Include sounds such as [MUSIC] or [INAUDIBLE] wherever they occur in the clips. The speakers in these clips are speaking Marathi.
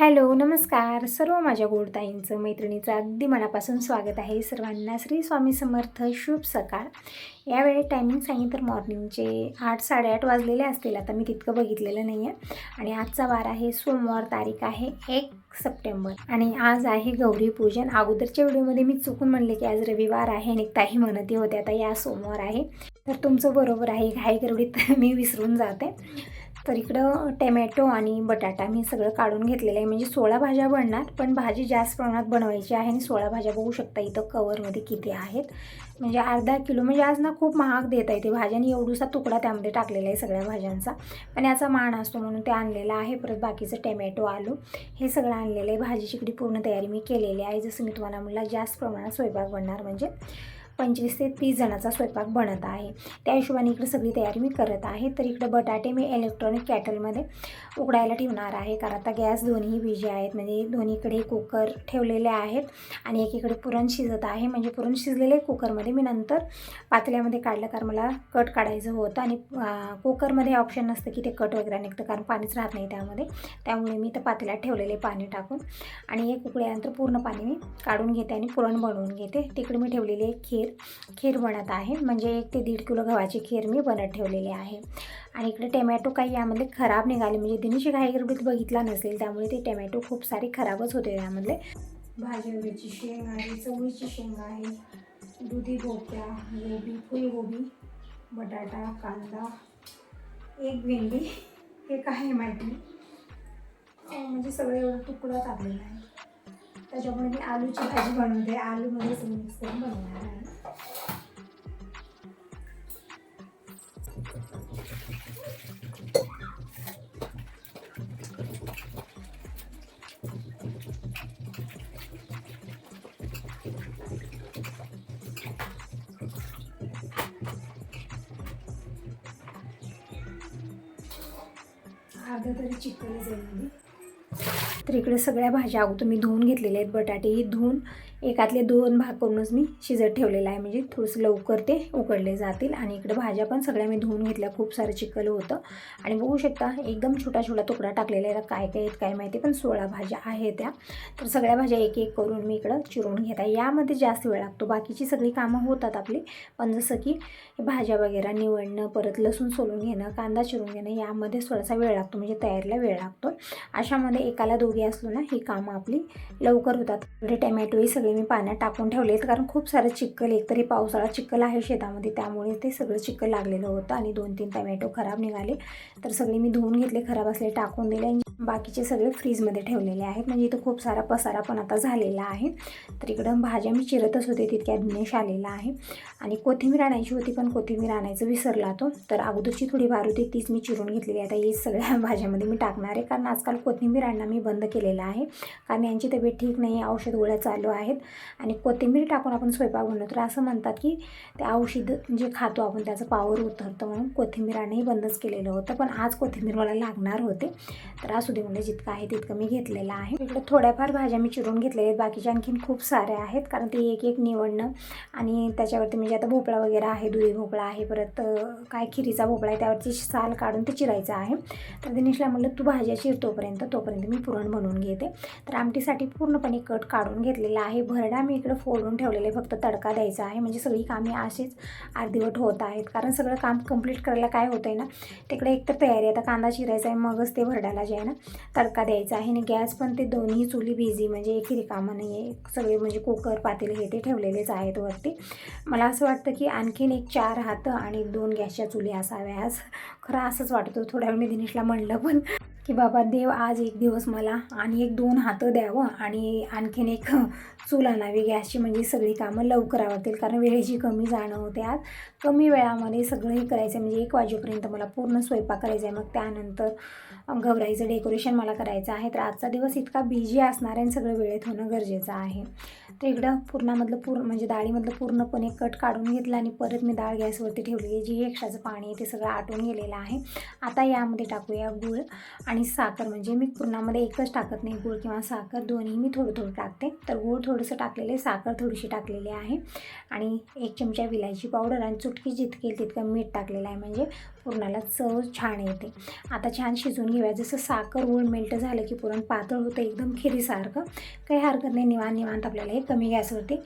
हॅलो नमस्कार. सर्व माझ्या गोडताईंचं मैत्रिणीचं अगदी मनापासून स्वागत आहे. सर्वांना श्री स्वामी समर्थ शुभ सकाळ. यावेळी टायमिंग सांगितलं तर मॉर्निंगचे आठ साडेआठ वाजलेले असतील. आता मी तितकं बघितलेलं नाही आहे आणि आजचा वार आहे सोमवार तारीख आहे एक सप्टेंबर. आणि आज आहे गौरी पूजन. अगोदरच्या व्हिडिओमध्ये मी चुकून म्हणले की आज रविवार आहे आणि ताई म्हणती होते आता या सोमवार आहे. तर तुमचं बरोबर आहे. घाई गरडीत [LAUGHS] मी विसरून जाते. तर इकडं टमॅटो आणि बटाटा मी सगळं काढून घेतलेलं आहे. म्हणजे सोळा भाज्या बनणार पण भाजी जास्त प्रमाणात बनवायची आहे आणि सोळा भाज्या बघू शकता इथं कवरमध्ये किती आहेत. म्हणजे अर्धा किलो म्हणजे आज ना खूप महाग देत आहे ते भाज्यानी एवढूसा तुकडा त्यामध्ये टाकलेला आहे सगळ्या भाज्यांचा. पण याचा मान असतो म्हणून ते आणलेला आहे. परत बाकीचं टमॅटो आलू हे सगळं आणलेलं आहे. भाजीची इकडे पूर्ण तयारी मी केलेली आहे. जसं मी तुम्हाला म्हणलं जास्त प्रमाणात स्वयंपाक बनणार. म्हणजे पंचवीस ते तीस जणांचा स्वयंपाक बनत आहे. त्या हिशोबाने इकडे सगळी तयारी मी करत आहे. तर इकडे बटाटे मी इलेक्ट्रॉनिक कॅटलमध्ये उकडायला ठेवणार आहे. कारण आता गॅस दोन्ही विजे आहेत. म्हणजे दोन्हीकडे कुकर ठेवलेले आहेत आणि एकीकडे पुरण शिजत आहे. म्हणजे पुरण शिजलेले कुकरमध्ये मी नंतर पातळ्यामध्ये काढलं कारण मला कट काढायचं होतं आणि कुकरमध्ये ऑप्शन नसतं की ते कट वगैरे निघतं कारण पाणीच राहत नाही त्यामध्ये. त्यामुळे मी तर पातेल्यात ठेवलेले पाणी टाकून आणि एक उकळल्यानंतर पूर्ण पाणी मी काढून घेते आणि पुरण बनवून घेते. तिकडे मी ठेवलेली एक खीर खीर बनत आहे. म्हणजे एक ते दीड किलो गव्हाची खीर मी बनत ठेवलेली आहे. आणि इकडे टोमॅटो काही यामधले खराब निघाले. म्हणजे दिनीशी घाई बघितला नसेल त्यामुळे ते टोमॅटो खूप सारे खराबच होते यामधले. भाजी शेंग आहे चवळीची शेंग आहे. दुधी भोपळा गोबी फुलगोबी बटाटा कांदा एक भेंडी हे काय माहिती म्हणजे सगळं एवढं तुकडा टाकलेलं आहे त्याच्यामुळे मी आलूची भाजी बनवते. आलूमध्ये मिक्स करून बनवणार आहे. Yeah. तर इकडे सगळ्या भाज्या अगोदर मी धुवून घेतलेल्या आहेत. बटाटे ही धुवून एकातले दोन भाग करूनच मी शिजत ठेवलेला आहे. म्हणजे थोडंसं लवकर ते उकडले जातील. आणि इकडे भाज्या पण सगळ्या मी धुवून घेतल्या. खूप सारं चिकल होतं. आणि बघू शकता एकदम छोटा छोटा तुकडा टाकलेला आहे काय काय आहेत काय माहिती पण सोळा भाज्या आहेत त्या. तर सगळ्या भाज्या एक एक करून मी इकडं चिरून घेत आहे. यामध्ये जास्त वेळ लागतो. बाकीची सगळी कामं होतात आपली. पण जसं की भाज्या वगैरे निवडणं परत लसूण सोलून घेणं कांदा चिरून घेणं यामध्ये थोडासा वेळ लागतो. म्हणजे तयारीला वेळ लागतो अशामध्ये एकाला दोघे असलो ना ही कामं आपली लवकर होतात. म्हणजे इकडे टमॅटोही सगळे मी पाण्यात टाकून ठेवले आहेत कारण खूप सारं चिक्कल एकतरी पावसाळा चिक्कल आहे शेतामध्ये त्यामुळे ते सगळं चिक्कल लागलेलं होतं आणि दोन तीन टमॅटो खराब निघाले. तर सगळे मी धुवून घेतले खराब असले टाकून दिले आणि बाकीचे सगळे फ्रीजमध्ये ठेवलेले आहेत. म्हणजे इथं खूप सारा पसारा पण आता झालेला आहे. तर इकडं भाज्या मी चिरतच होते तितक्या दिनेश आलेला आहे. आणि कोथिंबीर आणायची होती पण कोथिंबीर आणायचं विसरला तो. तर अगोदरची थोडी भार होती तीच मी चिरून घेतलेली आहे. आता ही सगळ्या [LAUGHS] भाज्यामध्ये मी टाकणार आहे कारण आजकाल कोथिंबीर आणणं मी बंद केलेलं आहे. कारण यांची तब्येत ठीक नाही आहे औषध गोळ्या चालू आहेत आणि कोथिंबीर टाकून आपण स्वयंपाक बनवतो. तर असं म्हणतात की ते औषध जे खातो आपण त्याचं पावर उतरतं म्हणून कोथिंबीरानेही बंदच केलेलं होतं. पण आज कोथिंबीर मला लागणार होते. तर असू दे म्हणजे जितकं आहे तितकं मी घेतलेलं आहे. इकडे थोड्याफार भाज्या मी चिरून घेतलेल्या आहेत. बाकीच्या आणखीन खूप साऱ्या आहेत. कारण ते एक एक निवडणं आणि त्याच्यावरती म्हणजे आता भोपळा वगैरे आहे दुधी भोपळा आहे परत काय खिरीचा भोपळा आहे त्यावरची साल काढून ते चिरायचं आहे. तर दिनेशला म्हणलं तू भाज्या चिरतोपर्यंत तोपर्यंत मी पुरण बनवून घेते. तर आमटीसाठी पूर्णपणे कट काढून घेतलेला आहे. भरडा मी इकडं फोडून ठेवलेले फक्त तडका द्यायचा आहे. म्हणजे सगळी कामे अशीच अर्धवट होत आहेत. कारण सगळं काम कंप्लीट करायला काय होतं आहे ना तिकडे एकतर तयारी आता कांदा चिरायचा आहे मगच ते भरडाला जे आहे ना तडका द्यायचा आहे. आणि गॅस पण ते दोन्ही चुली बिझी म्हणजे एक रिकामा नाही आहे सगळे म्हणजे कुकर पातेले हे ते ठेवलेलेच आहेत वरती. मला असं वाटतं की आणखीन एक चार हात आणि दोन गॅसच्या चुली असाव्यास खरं असंच वाटतं. थोड्या वेळ मी दिनेशला म्हणलं पण. की बाबा देव आज एक दिवस मला आणि एक दोन हातं द्यावं आणि आणखीन एक चूल आणावी. गॅसची म्हणजे सगळी कामं लवकर आवडतील कारण वेळेची कमी जाणं होते आज. कमी वेळामध्ये सगळंही करायचं आहे म्हणजे एक वाजेपर्यंत मला पूर्ण स्वयंपाक करायचा आहे मग त्यानंतर गौराईचं डेकोरेशन मला करायचं आहे. तर आजचा दिवस इतका बिझी असणार आहे आणि सगळं वेळेत होणं गरजेचं आहे. तर इकडं पूर्णामधलं पूर्ण म्हणजे डाळीमधलं पूर्णपणे कट काढून घेतलं आणि परत मी डाळ गॅसवरती ठेवली आहे. जी एक्स्ट्राचं पाणी आहे ते सगळं आटून गेलेलं आहे. आता यामध्ये टाकूया गूळ आणि साखर. म्हणजे मी पुरणामध्ये एकच टाकत नाही गूळ किंवा साखर. दोन्ही मी थोडं थोडं टाकते. तर गूळ थोडंसं टाकलेलं आहे. साखर थोडीशी टाकलेली आहे. आणि एक चमचा विलायची पावडर आणि चुटकी जितकी तितकं मीठ टाकलेलं आहे. म्हणजे पुरणाला चव छान येते. आता छान शिजवून घेऊया. जसं साखर गूळ मेल्ट झालं की पुरण पातळ होतं एकदम खिरीसारखं. काही हरकत नाही निवांत निवांत आपल्याला हे कमी गॅसवरती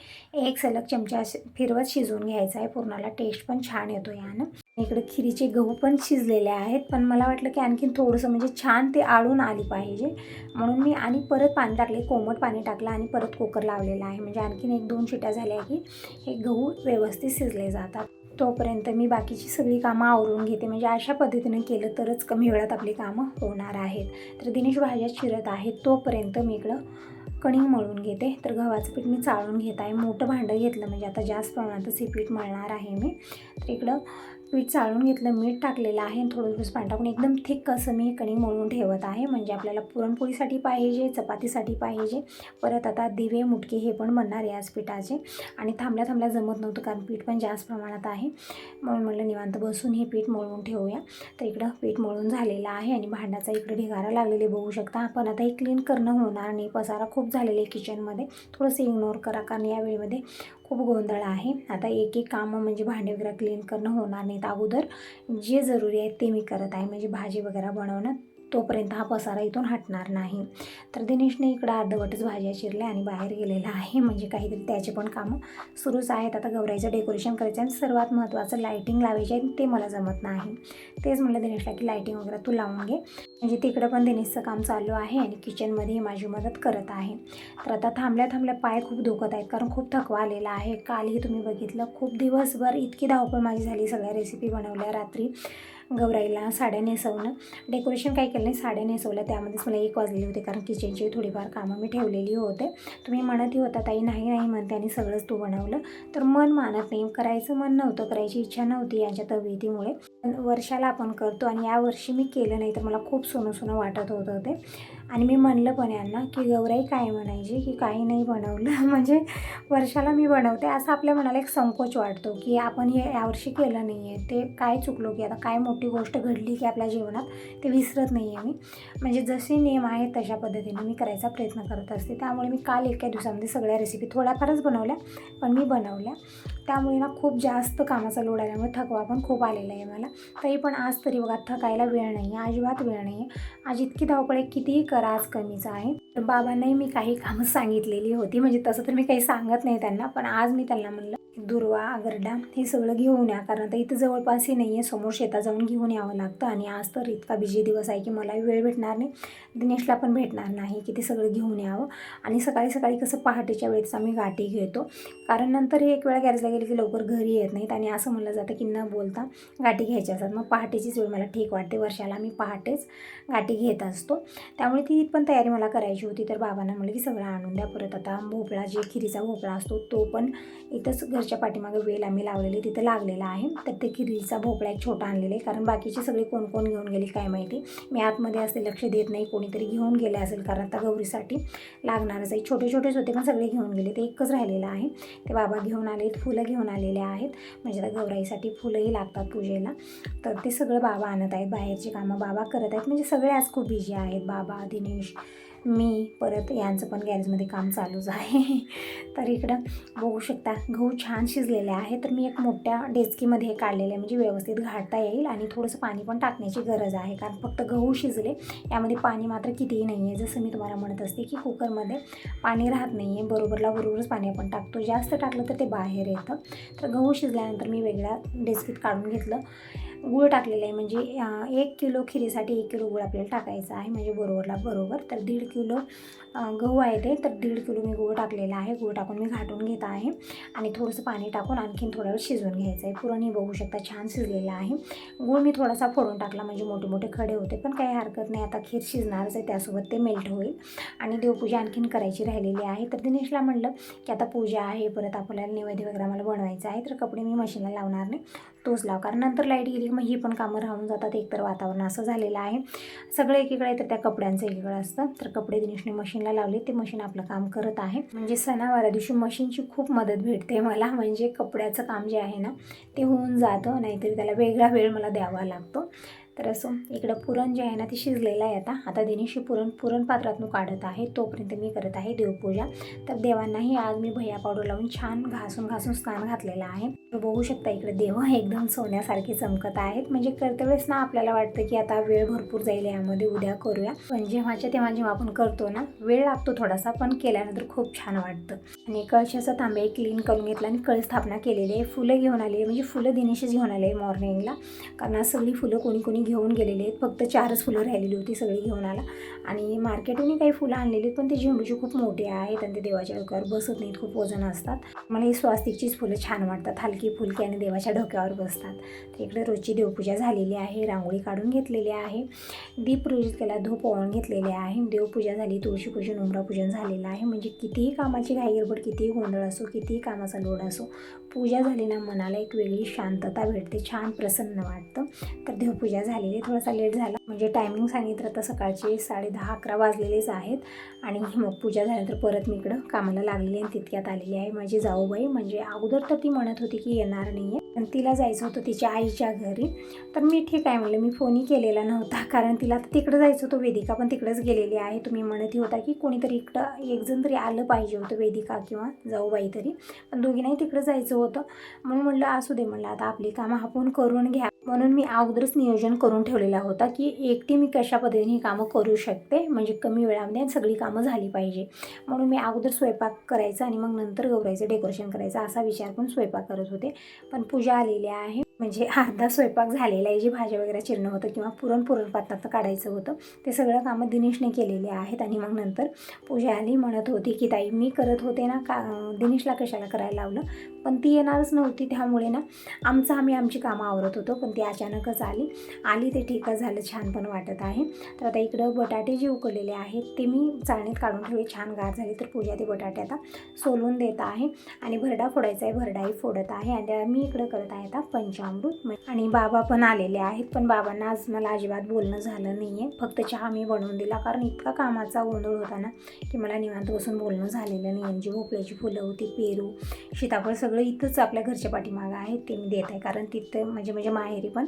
एक सलग चमचा फिरवत शिजवून घ्यायचा आहे. पुरणाला टेस्ट पण छान येतो यानं. इकडे खिरीचे गहू पण शिजलेले आहेत. पण मला वाटलं की आणखीन थोडंसं म्हणजे छान ते आळून आली पाहिजे. म्हणून मी आणि परत पाणी टाकले कोमट पाणी टाकलं आणि परत कुकर लावलेला आहे. म्हणजे आणखीन एक दोन शिट्या झाल्या की हे गहू व्यवस्थित शिजले जातात. तोपर्यंत मी बाकीची सगळी कामं आवरून घेते. म्हणजे अशा पद्धतीनं केलं तरच कमी वेळात आपली कामं होणार आहेत. तर दिनेश भाज्या चिरत आहेत तोपर्यंत मी इकडं कणिंग मळून घेते. तर गव्हाचं पीठ मी चाळून घेत आहे. मोठं भांडं घेतलं म्हणजे आता जास्त प्रमाणातच हे पीठ मळणार आहे मी. तर इकडं पीठ चाळून घेतलं मीठ टाकलेलं आहे आणि थोडं दिवस पाणी टाकून एकदम थिक असं मी कणिक मळून ठेवत आहे. म्हणजे आपल्याला पुरणपोळीसाठी पाहिजे चपातीसाठी पाहिजे. परत आता दिवे मुटके हे पण बनणार याच पिठाचे. आणि थांबल्या थांबल्या जमत नव्हतं कारण पीठ पण जास्त प्रमाणात आहे. म्हणून म्हणलं निवांत बसून हे पीठ मळून ठेवूया. तर इकडं पीठ मळून झालेलं आहे आणि भांड्याचा इकडे ढिगारा लागलेले बघू शकता. आपण आता हे क्लीन करणं होणार नाही. पसारा खूप झालेले आहे किचनमध्ये थोडंसं इग्नोर करा कारण या वेळेमध्ये खूप गोंधळ आहे. आता एक एक कामं म्हणजे भांडे वगैरे क्लीन करणं होणार नाहीत अगोदर. जे जरुरी आहे ते मी करत आहे. म्हणजे भाजी वगैरे बनवणं तोपर्यंत हा पसारा इथून हटणार नाही. तर दिनेशने इकडं अर्धवटच भाज्या चिरल्या आणि बाहेर गेलेला आहे. म्हणजे काहीतरी त्याचे पण कामं सुरूच आहेत. आता गौराईचं डेकोरेशन करायचं आहे आणि सर्वात महत्त्वाचं लायटिंग लावायची आहे ते मला जमत नाही. तेच म्हणलं दिनेशला की लायटिंग वगैरे तू लावून घे. म्हणजे तिकडं पण दिनेशचं काम चालू आहे आणि किचनमध्ये माझी मदत करत आहे. तर आता थांबल्या थांबल्या पाय खूप दुखत आहेत कारण खूप थकवा आलेला आहे. कालही तुम्ही बघितलं खूप दिवसभर इतकी धावपळ माझी झाली सगळ्या रेसिपी बनवल्या रात्री. गौराईला साड्या नेसवणं. डेकोरेशन काही केलं नाही साड्या नेसवल्या. त्यामध्येच मला एक वाजलेली होते कारण किचनची थोडीफार कामं मी ठेवलेली होते. तुम्ही म्हणतही होता ताई नाही नाही म्हणते आणि सगळंच तू बनवलं. तर मन मानत नाही. करायचं मन नव्हतं करायची इच्छा नव्हती यांच्या तब्येतीमुळे. पण वर्षाला आपण करतो आणि या वर्षी मी केलं नाही तर मला खूप सोनं सोनं वाटत होतं ते आणि मी म्हणलं पण यांना की गौराई काय म्हणायची? की काही नाही बनवलं. [LAUGHS] म्हणजे वर्षाला मी बनवते असं आपल्या मनाला एक संकोच वाटतो की आपण हे यावर्षी केलं नाही आहे ते काय चुकलो की आता काय मोठी गोष्ट घडली की आपल्या जीवनात ते विसरत नाही आहे मी. म्हणजे जसे नियम आहेत तशा पद्धतीने मी करायचा प्रयत्न करत असते. त्यामुळे मी काल एका दिवसामध्ये सगळ्या रेसिपी थोड्याफारच बनवल्या पण मी बनवल्या. त्यामुळे ना खूप जास्त कामाचा लोड आल्यामुळे थकवा पण खूप आलेला आहे मला. तरी पण आज तरी बघा थकायला वेळ नाही आहे अजिबात वेळ नाही आहे. आज इतकी धावपळ आहे कितीही करा आज कमीच आहे. तर बाबांनाही मी काही कामं सांगितलेली होती म्हणजे तसं तर मी काही सांगत नाही त्यांना पण आज मी त्यांना म्हणलं दुर्वा आगरडा हे सगळं घेऊन या. कारण तर इथं जवळपासही नाही आहे समोर शेतात जाऊन घेऊन यावं लागतं. आणि आज तर इतका बिजी दिवस आहे की मलाही वेळ भेटणार नाही. दिनेशला पण भेटणार नाही की ते सगळं घेऊन यावं. आणि सकाळी सकाळी कसं पहाटेच्या वेळेस आम्ही गाठी घेतो. कारण नंतर हे एक वेळा गॅरेजला गेली की लवकर घरी येत नाहीत. आणि असं म्हणलं जातं की न बोलता गाठी घ्यायच्या असतात. मग पहाटेचीच वेळ मला ठीक वाटते. वर्षाला मी पहाटेच गाठी घेत असतो. त्यामुळे ती पण तयारी मला करायची होती. तर बाबांना म्हणलं की सगळं आणून द्या. परत आता भोपळा जे खिरीचा भोपळा असतो तो पण इथंच घरच्या पाठीमागे वेल आम्ही लावलेली तिथं लागलेला आहे. तर ते किरीलचा भोपळा एक छोटा आणलेला आहे. कारण बाकीचे सगळे कोण कोण घेऊन गेले काय माहिती. मी आतमध्ये असते लक्ष देत नाही. कोणीतरी घेऊन गेले असेल कारण आता गौरीसाठी लागणारच आहे. छोटे छोटेच होते पण सगळे घेऊन गेले. ते एकच राहिलेलं आहे. ते बाबा घेऊन आलेत फुलं घेऊन आलेले आहेत. म्हणजे आता गौराईसाठी फुलंही लागतात पूजेला. तर ते सगळं बाबा आणत आहेत. बाहेरची कामं बाबा करत आहेत. म्हणजे सगळे आज खूप बिझी आहेत. बाबा दिनेश मी परत यांचं पण गॅरेजमध्ये काम चालूच आहे. [LAUGHS] तर इकडं बघू शकता गहू छान शिजलेले आहे तर मी एक मोठ्या डेचकीमध्ये हे आहे म्हणजे व्यवस्थित घालता येईल आणि थोडंसं पाणी पण टाकण्याची गरज आहे. कारण फक्त गहू शिजले यामध्ये पाणी मात्र कितीही नाही आहे. जसं मी तुम्हाला म्हणत असते की कुकरमध्ये पाणी राहत नाही आहे. बरोबरला बरोबरच पाणी आपण टाकतो. जास्त टाकलं तर ते बाहेर येतं. तर गहू शिजल्यानंतर मी वेगळ्या डेचकीत काढून घेतलं. गूळ टाकलेलं आहे. म्हणजे एक किलो खिरीसाठी एक किलो गूळ आपल्याला टाकायचा आहे. म्हणजे बरोबरला बरोबर. तर दीड किलो गहू आहे ते. तर दीड किलो मी गूळ टाकलेला आहे. गूळ टाकून मी घाटून घेत आहे. आणि थोडंसं पाणी टाकून आणखीन थोडा वेळ शिजवून घ्यायचं आहे. पुरणही बघू शकता छान शिजलेलं आहे. गूळ मी थोडासा फोडून टाकला. म्हणजे मोठे मोठे खडे होते. पण काही हरकत नाही. आता खीर शिजणारच आहे. त्यासोबत ते मेल्ट होईल. आणि देवपूजा आणखीन करायची राहिलेली आहे. तर दिनेशला म्हणलं की आता पूजा आहे. परत आपल्याला नैवेद्य वगैरे मला बनवायचं आहे. तर कपडे मी मशीनला लावणार नाही. तोच लाव. कारण नंतर लाइट गेली मग ही पण कामं राहून जातात. एकतर वातावरण असं झालेलं आहे. सगळं एकीकडे तर त्या कपड्यांचं एकीकडे असतं. तर कपडे दिनेशने मशीनला लावले. ते मशीन आपलं काम करत आहे. म्हणजे सणावारा दिवशी मशीनची खूप मदत भेटते मला. म्हणजे कपड्याचं काम जे आहे ना ते होऊन जातं. नाहीतरी त्याला वेगळा वेळ मला द्यावा लागतो. तर असो इकडं पुरण जे आहे ना ते शिजलेलं आहे आता. आता दिनेशी पुरण पुरण पात्रातून काढत आहे. तोपर्यंत मी करत आहे देवपूजा. तर देवांनाही आज मी भैया पावडर लावून छान घासून घासून स्नान घातलेलं आहे. बघू शकता इकडे देव [LAUGHS] एकदम सोन्यासारखे चमकत आहेत. म्हणजे करते वेळेस ना आपल्याला वाटतं की आता वेळ भरपूर जाईल यामध्ये उद्या करूया. पण जेव्हाच्या तेव्हा जेव्हा आपण करतो ना वेळ लागतो थोडासा पण केल्यानंतर खूप छान वाटतं. आणि कळशाचा तांबे क्लीन करून घेतला आणि कळ स्थापना केलेली आहे. फुलं घेऊन आली म्हणजे फुलं दिनेशच घेऊन आले मॉर्निंगला कारण सगळी फुलं कोणी कोणी घेऊन गेलेले आहेत. फक्त चारच फुलं राहिलेली होती सगळी घेऊन आला. आणि मार्केटहूनही काही फुलं आणलेली आहेत पण ते झेंडूची खूप मोठी आहेत आणि ते देवाच्या डोक्यावर बसत नाहीत खूप वजन असतात. मला ही स्वास्तिकचीच फुलं छान वाटतात. हलकी फुलकी आणि देवाच्या डोक्यावर बसतात. तर इकडे रोजची देवपूजा झालेली आहे रांगोळी काढून घेतलेली आहे. दीप रोजित केला धूप ओळून घेतलेले आहे. देवपूजा झाली तुळशीपूजन उमरापूजन झालेलं आहे. म्हणजे कितीही कामाची घाईगडबड कितीही गोंधळ असो कितीही कामाचा लोड असो पूजा झाली ना मनाला एक वेगळी शांतता भेटते छान प्रसन्न वाटतं. तर देवपूजा झालेली थोडासा लेट झाला. म्हणजे टायमिंग सांगितलं तर सकाळचे साडे दहा अकरा वाजलेलेच आहेत. आणि मग पूजा झाल्यानंतर परत मी इकडं कामाला लागलेली आणि तितक्यात आलेली आहे माझी जाऊबाई. म्हणजे अगोदर तर ती म्हणत होती की येणार नाही आहे पण तिला जायचं होतं तिच्या आईच्या घरी. तर मी ठीक आहे म्हणलं मी फोनही केलेला नव्हता. कारण तिला तर तिकडं जायचं होतं वेदिका पण तिकडंच गेलेली आहे. तुम्ही म्हणतही होता की कोणीतरी इकडं एकजण तरी आलं पाहिजे होतं वेदिका किंवा जाऊबाई तरी. पण दोघींनाही तिकडं जायचं होतं. म्हणून म्हणलं असू दे म्हणलं आता आपली कामं आपण करून घ्या. म्हणून मी अगोदरच नियोजन करून ठेवलेला होता की एकटी मी कशा पद्धतीने ही कामं करू शकते? म्हणजे कमी वेळामध्ये आणि सगळी कामं झाली पाहिजे. म्हणून मी अगोदर स्वयंपाक करायचा आणि मग नंतर गौरायचं डेकोरेशन करायचं असा विचार पण स्वयंपाक करत होते. पण पूजा आलेली आहे. म्हणजे अर्धा स्वयंपाक झालेला आहे जी भाजी वगैरे चिरणं होतं किंवा पुरण पुरण काढायचं होतं. ते सगळं कामं दिनेशने केलेले आहेत आणि मग नंतर पूजा आली म्हणत होती की ताई मी करत होते ना का दिनेशला कशाला करायला लावलं? पण ती येणारच नव्हती त्यामुळे ना आमचं आम्ही आमची कामं आवरत होतो पण ती अचानकच आली. आली ते ठीकच झालं छान पण वाटत आहे. तर आता इकडं बटाटे जे उकडलेले आहेत ते मी चाळणीत काढून ठेवले छान गार झाले तर पूजा ते बटाटे आता सोलून देत आहे आणि भरडा फोडायचा आहे भरडाही फोडत आहे आणि मी इकडं करत आहे आता पंचाम अमृतमय आणि बाबा पण आलेले आहेत पण बाबांना आज मला अजिबात बोलणं झालं नाही आहे फक्त चहा मी बनवून दिला कारण इतका कामाचा गोंधळ होता ना की मला निवांत बसून बोलणं झालेलं नाही जी भोपळ्याची फुलं होती पेरू सीताफळ सगळं इथंच आपल्या घरच्या पाठीमागं आहे ते मी देत आहे. कारण तिथं म्हणजे म्हणजे माहेरी पण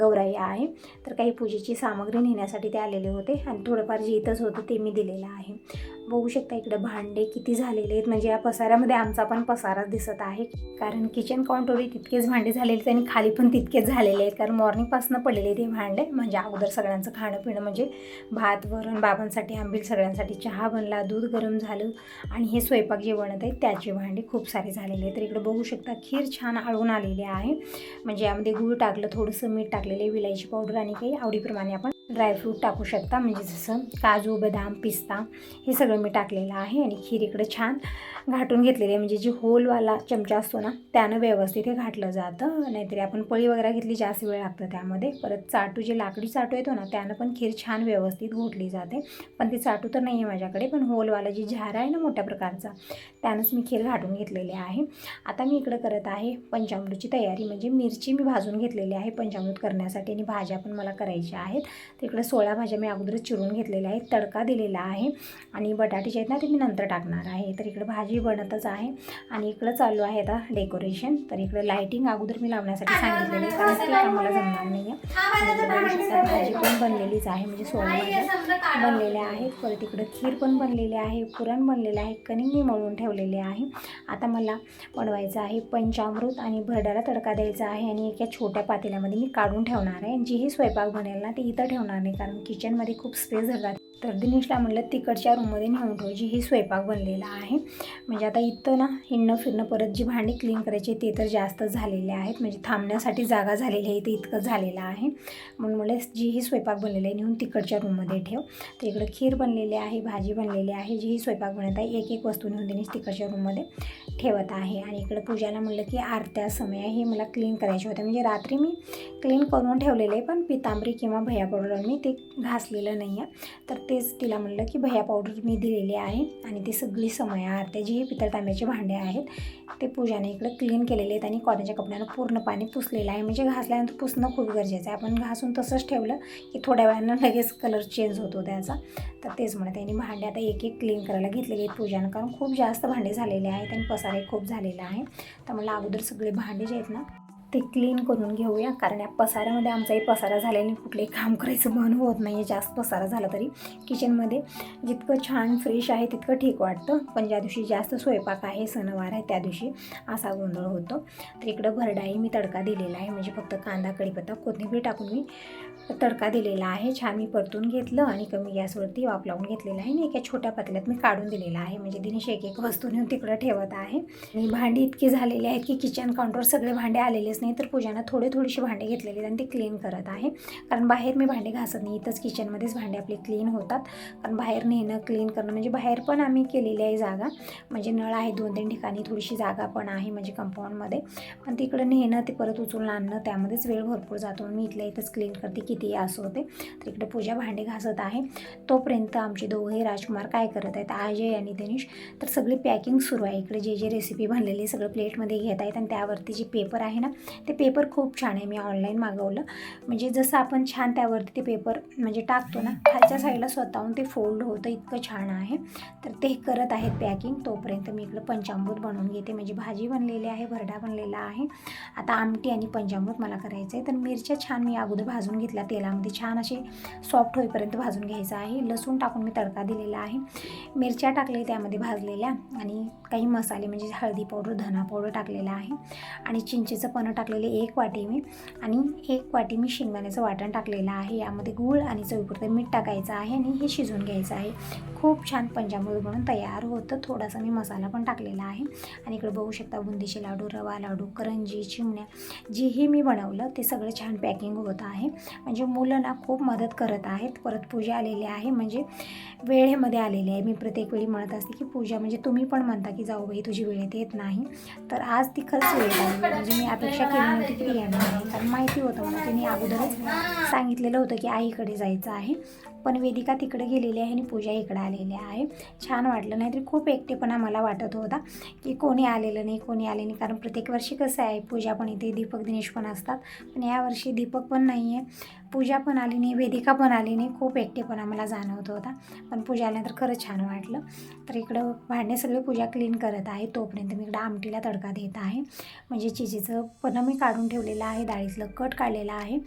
गौराई आहे. तर काही पूजेची सामग्री नेण्यासाठी ते आलेले होते आणि थोडंफार जे इथंच होतं ते मी दिलेलं आहे. बघू शकता इकडं भांडे किती झालेले आहेत. म्हणजे या पसाऱ्यामध्ये आमचा पण पसाराच दिसत आहे. कारण किचन काउंटरही तितकेच भांडे झालेले आहेत आणि खाली पण तितकेच झालेले आहेत. कारण मॉर्निंगपासून पडलेले ते भांडे. म्हणजे अगोदर सगळ्यांचं खाणं पिणं म्हणजे भात वरण बाबांसाठी आंबील सगळ्यांसाठी चहा बनला दूध गरम झालं आणि हे स्वयंपाक जे बनत आहे त्याची भांडे खूप सारे झालेले आहेत. तर इकडे बघू शकता खीर छान आळून आलेली आहे. म्हणजे यामध्ये गूळ टाकलं थोडंसं मीठ टाकलेलं आहे विलायची पावडर आणि काही आवडीप्रमाणे आपण ड्रायफ्रूट टाकू शकता म्हणजे जसं काजू बदाम पिस्ता हे सगळं मी टाकलेलं आहे आणि खीर इकडे छान घाटून घेतलेली आहे. म्हणजे जी होलवाला चमचा असतो ना त्यानं व्यवस्थित हे घातलं जातं. नाहीतरी आपण पळी वगैरे घेतली जास्त वेळ लागतं त्यामध्ये. परत चाटू जे लाकडी चाटू येतो ना त्यानं पण खीर छान व्यवस्थित घोटली जाते. पण ती चाटू तर नाही आहे माझ्याकडे पण होलवाला जी झार आहे ना मोठ्या प्रकारचा त्यानंच मी खीर घाटून घेतलेली आहे. आता मी इकडं करत आहे पंचामृतची तयारी. म्हणजे मिरची मी भाजून घेतलेली आहे पंचामृत करण्यासाठी आणि भाज्या पण मला करायच्या आहेत. तर इकडे सोळा भाज्या मी अगोदरच चिरून घेतलेल्या आहेत तडका दिलेला आहे आणि बटाटे जे आहेत ना ते मी नंतर टाकणार आहे. तर इकडे भाजी बनतच आहे आणि इकडं चालू आहे आता डेकोरेशन. तर इकडे लाईटिंग अगोदर मी लावण्यासाठी सांगितलेली आहे कारण ते आम्हाला जमणार नाही आहे भाजी पण बनलेलीच आहे म्हणजे सोळा भाज्या बनलेल्या आहेत. परत इकडं खीर पण बनलेली आहे पुरण बनलेलं आहे कणिक मी मळून ठेवलेले आहे. आता मला बनवायचं आहे पंचामृत आणि भरड्याला तडका द्यायचा आहे आणि एका छोट्या पातेल्यामध्ये मी काढून ठेवणार आहे. जीही स्वयंपाक बनेल ना ते इथं ठेवणार नाही कारण किचनमध्ये खूप स्पेस झाला. तर दिनेशला म्हणलं तिकडच्या रूममध्ये नेऊन ठेव जी ही स्वयंपाक बनलेला आहे. म्हणजे आता इथं ना हिंडणं फिरणं परत जी भांडी क्लीन करायची ते तर जास्त झालेले आहेत. म्हणजे थांबण्यासाठी जागा झालेली आहे ते इतकं झालेलं आहे. म्हणून म्हणलं जी ही स्वयंपाक बनलेली आहे नेऊन तिकडच्या रूममध्ये ठेव. तर इकडं खीर बनलेली आहे भाजी बनलेली आहे जी ही स्वयंपाक बनत आहे एक एक वस्तू नेऊन दिनेश तिकडच्या रूममध्ये ठेवत आहे. आणि इकडं पूजाला म्हणलं की आरत्या समय हे मला क्लीन करायचे होते म्हणजे रात्री मी क्लीन करून ठेवलेले आहे पण पितांबरी किंवा भैयाकडून कारण मी ते घासलेलं नाही आहे. तर तेच तिला म्हणलं की भया पावडर मी दिलेली आहे आणि ती सगळी समय आरत्या जी पितळ तांब्याचे भांडे आहेत ते पूजाने इकडे क्लीन केलेले आहेत आणि कॉटनच्या कपड्यानं पूर्ण पाणी पुसलेलं आहे. म्हणजे घासल्यानंतर पुसणं खूप गरजेचं आहे. आपण घासून तसंच ठेवलं की थोड्या वेळानं लगेच कलर चेंज होतो त्याचा. तर तेच म्हणत आहे. आणि भांडे आता एक एक क्लीन करायला घेतलेले आहेत पूजानं. कारण खूप जास्त भांडे झालेले आहेत आणि पसारे खूप झालेला आहे तर मला अगोदर सगळे भांडे जे आहेत ना ते क्लीन करून घेऊया. कारण या पसाऱ्यामध्ये आमचाही पसारा झाल्याने कुठलंही काम करायचं मन होत नाही आहे जास्त पसारा झाला तरी किचनमध्ये जितकं छान फ्रेश आहे तितकं ठीक वाटतं. पण ज्या दिवशी जास्त स्वयंपाक आहे सणवार आहे त्या दिवशी असा गोंधळ होतो. तर इकडं भरडाई मी तडका दिलेला आहे. म्हणजे फक्त कांदा कढीपत्ता कोथिंबीर टाकून मी तडका दिलेला आहे. छान मी परतून घेतलं आणि कमी गॅसवरती वाफ लावून घेतलेला आहे आणि एका छोट्या पातळ्यात मी काढून दिलेला आहे. म्हणजे दिनेश एक एक वस्तू नेऊन तिकडं ठेवत आहे. आणि भांडी इतकी झालेली आहेत की किचन काउंटरवर सगळे भांडे आलेलेच नाही तर पूजानं थोडे थोडीशी भांडे घेतलेले आहेत आणि ते क्लीन करत आहे. कारण बाहेर मी भांडे घासत नाही इथंच किचनमध्येच भांडे आपले क्लीन होतात. कारण बाहेर नेणं क्लीन करणं म्हणजे बाहेर पण आम्ही केलेली आहे जागा. म्हणजे नळ आहे दोन तीन ठिकाणी थोडीशी जागा पण आहे म्हणजे कंपाऊंडमध्ये पण तिकडं नेणं ते परत उचलून आणणं त्यामध्येच वेळ भरपूर जातो. मी इथल्या इथंच क्लीन करते किती असं होते. तर इकडे पूजा भांडे घासत आहे. तोपर्यंत आमचे दोघे राजकुमार काय करत आहेत? अजय आणि दिनेश. तर सगळी पॅकिंग सुरू आहे. इकडे जे जे रेसिपी बनलेली सगळं प्लेटमध्ये घेत आहेत. आणि त्यावरती जे पेपर आहे ना ते पेपर खूप छान आहे. मी ऑनलाईन मागवलं. म्हणजे जसं आपण छान त्यावरती ते पेपर म्हणजे टाकतो ना खालच्या साईडला स्वतःहून ते फोल्ड होतं. इतकं छान आहे. तर ते करत आहेत पॅकिंग तोपर्यंत मी इकडं पंचामृत बनवून घेते. म्हणजे भाजी बनलेली आहे भरडा बनलेला आहे. आता आमटी आणि पंचामृत मला करायचं आहे तर मिरच्या छान मी अगोदर भाजून घेतल्या तेलामध्ये छान असे सॉफ्ट होईपर्यंत भाजून घ्यायचं आहे. लसूण टाकून मी तडका दिलेला आहे. मिरच्या टाकले त्यामध्ये भाजलेल्या आणि काही मसाले म्हणजे हळदी पावडर धना पावडर टाकलेला आहे. आणि चिंचेचं पणं टाकलेले एक वाटी मी. आणि एक वाटी मी शेंगदाण्याचं वाटण टाकलेलं आहे. यामध्ये गूळ आणि चवीपुरतं मीठ टाकायचं आहे आणि हे शिजवून घ्यायचं आहे. खूप छान पंजामूळ म्हणून तयार होतं. थोडासा मी मसाला पण टाकलेला आहे. आणि इकडे बघू शकता बुंदीचे लाडू रवा लाडू करंजी चिमण्या हे मी बनवलं ते सगळं छान पॅकिंग होत आहे. म्हणजे मुलं ना खूप मदत करत आहेत. परत पूजा आलेली आहे. म्हणजे वेळेमध्ये आलेली आहे. मी प्रत्येक वेळी म्हणत असते की पूजा म्हणजे तुम्ही पण म्हणता की जाऊ बाई तुझी वेळेत येत नाही. तर आज ती खरंच वेळ आली. म्हणजे मी अपेक्षा केली नव्हती की ती येणार नाही कारण माहिती होतं मला तिने अगोदरच सांगितलेलं होतं की आईकडे जायचं आहे. पण वेदिका तिकडे गेलेली आहे आणि पूजा इकडं आलेली आहे. छान वाटलं. नाहीतरी खूप एकटेपणा मला वाटत होता की कोणी आलेलं नाही कोणी आले नाही. कारण प्रत्येक वर्षी कसं आहे पूजा पण इथे दीपक दिनेश पण असतात. पण यावर्षी दीपक पण नाही आहे पूजा पण आली नाही वेदिका पण आली नाही. खूप एकटेपणा मला जाणवत होता. पण पूजा आल्यानंतर खरंच छान वाटलं. तर इकडं भांडे सगळे पूजा क्लीन करत आहे तोपर्यंत मी इकडं आमटीला तडका देत आहे. म्हणजे चिजेचं पण मी काढून ठेवलेलं आहे डाळीतलं कट काढलेलं आहे.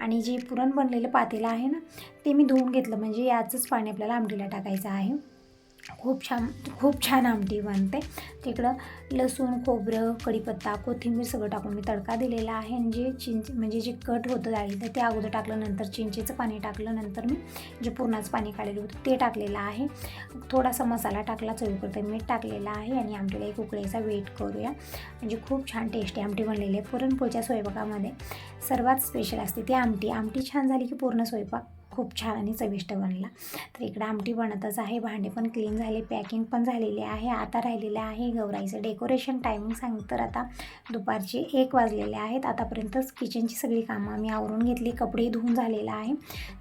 आणि जे पुरण बनलेलं पातेलं आहे ना ते मी धुवून घेतलं. म्हणजे याचंच पाणी आपल्याला आमटीला टाकायचं आहे. खूप छान खूप छान आमटी बनते. तिकडं लसूण खोबरं कढीपत्ता कोथिंबीर सगळं टाकून मी तडका दिलेला आहे. आणि जे चिंच म्हणजे जे कट होतं डाळीचं ते अगोदर टाकलं नंतर चिंचेचं पाणी टाकलं नंतर मी जे पुरणाचं पाणी काढलेलं होतं ते टाकलेलं आहे. थोडासा मसाला टाकला चवीपुरतं मीठ टाकलेलं आहे आणि आमटीला एक उकळीचा वेट करूया. म्हणजे खूप छान टेस्टी आमटी बनलेली. आहे पुरणपोळीच्या स्वयंपाकामध्ये सर्वात स्पेशल असते ती आमटी. आमटी छान झाली की पूर्ण स्वयंपाक खूप छान आणि चविष्ट बनला. तर इकडं आमटी बनतच आहे. भांडे पण क्लीन झाले पॅकिंग पण झालेली आहे. आता राहिलेलं आहे गौराईचं डेकोरेशन टायमिंग सांग तर आता दुपारचे एक वाजलेले आहेत. आतापर्यंतच किचनची सगळी कामं आम्ही आवरून घेतली. कपडे धुवून झालेलं आहे.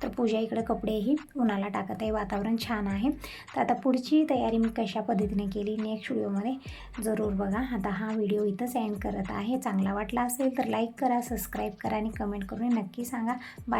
तर पूजा इकडं कपडेही उन्हाला टाकत आहे. वातावरण छान आहे. तर आता पुढची तयारी मी कशा पद्धतीने केली नेक्स्ट व्हिडिओमध्ये जरूर बघा. आता हा व्हिडिओ इथंच एंड करत आहे. चांगला वाटला असेल तर लाईक करा सबस्क्राईब करा आणि कमेंट करून नक्की सांगा. बाय